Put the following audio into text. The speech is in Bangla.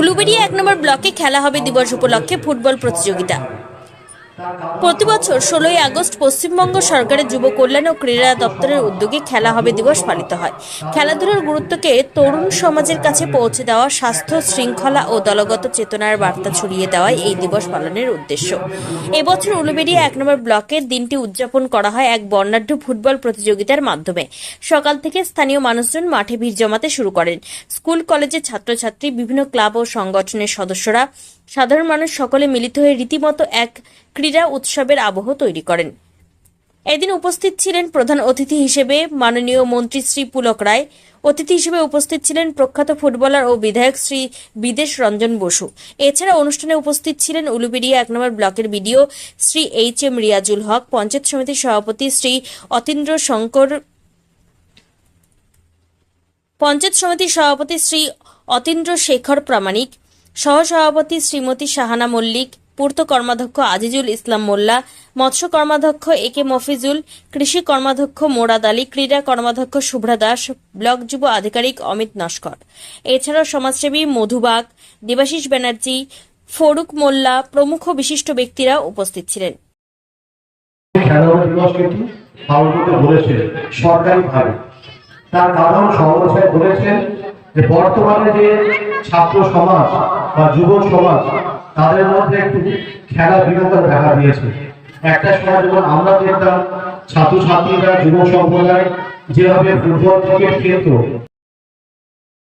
উলুবেড়িয়া এক নম্বর ব্লকে খেলা হবে দিবস উপলক্ষে ফুটবল প্রতিযোগিতা। প্রতি বছর ষোলোই আগস্ট পশ্চিমবঙ্গ সরকারের যুব কল্যাণ ও ক্রীড়া দপ্তরের উদ্যোগে খেলা হবে দিবস পালিত হয়। খেলাধুলার গুরুত্বকে তরুণ সমাজের কাছে পৌঁছে দেওয়া স্বাস্থ্য শৃঙ্খলা ও দলগত চেতনার বার্তা ছড়িয়ে দেওয়াই এই দিবস পালনের উদ্দেশ্য। এবছর উলুবেড়িয়া এক নম্বর ব্লকের দিনটি উদযাপন করা হয় এক বর্ণাঢ্য ফুটবল প্রতিযোগিতার মাধ্যমে। সকাল থেকে স্থানীয় মানুষজন মাঠে ভিড় জমাতে শুরু করেন। স্কুল, কলেজের ছাত্রছাত্রী, বিভিন্ন ক্লাব ও সংগঠনের সদস্যরা সাধারণ মানুষ সকলে মিলিত হয়ে রীতিমতো এক ক্রীড়া উৎসবের আবহ তৈরি করেন। এদিন উপস্থিত ছিলেন প্রধান অতিথি হিসেবে মাননীয় মন্ত্রী শ্রী পুলক রায়, অতিথি হিসেবে উপস্থিত ছিলেন প্রখ্যাত ফুটবলার ও বিধায়ক শ্রী বিদেশ রঞ্জন বসু। এছাড়া অনুষ্ঠানে উপস্থিত ছিলেন উলুবেড়িয়া এক নম্বর ব্লকের BDO Shri H M Riazul Haque, panchayat সমিতির সভাপতি শ্রী অতীন্দ্র শঙ্কর, পঞ্চায়েত সমিতির সভাপতি শ্রী অতীন্দ্র শেখর প্রামাণিক সহসভাপতি শ্রীমতী শাহানা মল্লিক, পূর্ত কর্মাধ্যক্ষ আজিজুল ইসলাম মোল্লা, মৎস্য কর্মাধ্যক্ষ এ কে মফিজুল, কৃষি কর্মাধ্যক্ষ মোরাদ আলী, ক্রীড়া কর্মাধ্যক্ষ শুভ্রা দাস, ব্লক যুব আধিকারিক অমিত নস্কর। এছাড়াও সমাজসেবী মধুবাগ দেবাশিস ব্যানার্জি, ফরুক মোল্লা, প্রমুখ বিশিষ্ট ব্যক্তিরা উপস্থিত ছিলেন। তার কারণ সমালোচনায় বলেছেন যে বর্তমানে যে ছাত্র সমাজ বা যুব সমাজ, তাদের মধ্যে একটু খেলা বিনোদন দেখা দিয়েছে। একটা সময় যখন আমরা দেখতাম ছাত্রছাত্রীরা যুব সম্প্রদায় যেভাবে ফুটবল, ক্রিকেট খেলতো